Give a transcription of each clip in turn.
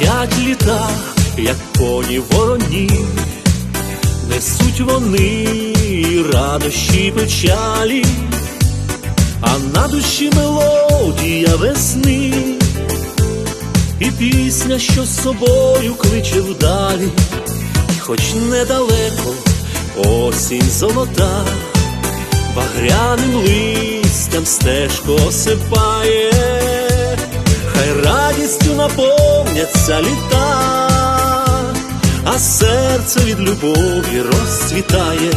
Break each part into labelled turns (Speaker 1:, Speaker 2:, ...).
Speaker 1: літах, як коні вороні, несуть вони радощі печалі, а на душі мелодія весни, і пісня, що з собою кличе вдалі, хоч недалеко осінь золота, багряним листям стежко осипає, наповняться літа, а серце від любові розцвітає.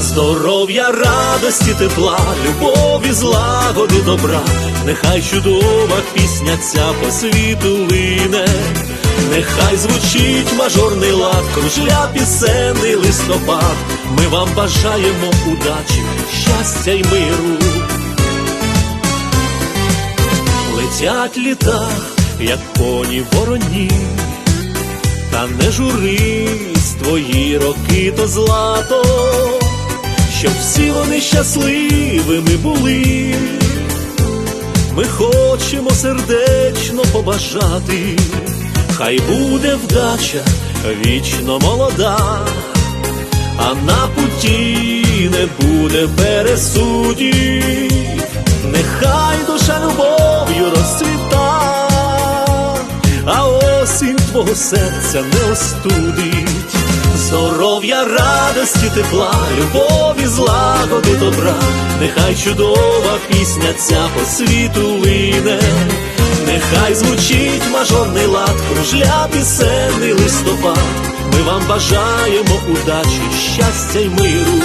Speaker 1: Здоров'я, радості, тепла, любові, злагоди, добра, нехай чудова пісня ця по світу лине, нехай звучить мажорний лад, кружля пісенний листопад. Ми вам бажаємо удачі, щастя й миру. Летять літа, як коні вороні, та не журись, твої роки то злато, щоб всі вони щасливими були. Ми хочемо сердечно побажати, хай буде вдача вічно молода, а на путі не буде пересудів, нехай душа любов'ю розцвіта, а осінь твого серця не остудить. Здоров'я, радості, тепла, любові, злагоди, добра, нехай чудова пісня ця по світу лине, нехай звучить мажорний лад, кружля пісенний листопад. Ми вам бажаємо удачі, щастя й миру.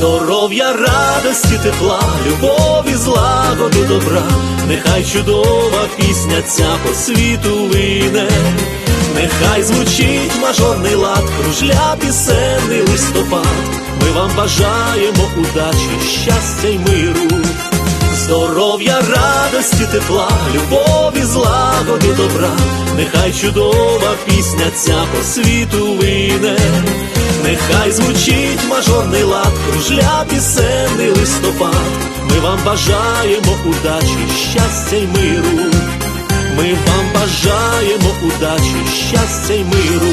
Speaker 1: Здоров'я, радості, тепла, любові, злагоди, добра, нехай чудова пісня ця по світу лине, нехай звучить мажорний лад, кружля пісенний листопад. Ми вам бажаємо удачі, щастя й миру. Здоров'я, радості, тепла, любові, злагоди, добра, нехай чудова пісня ця по світу лине, нехай звучить мажорний лад, кружля пісенний листопад. Ми вам бажаємо удачі, щастя й миру. Ми вам бажаємо удачі, щастя й миру.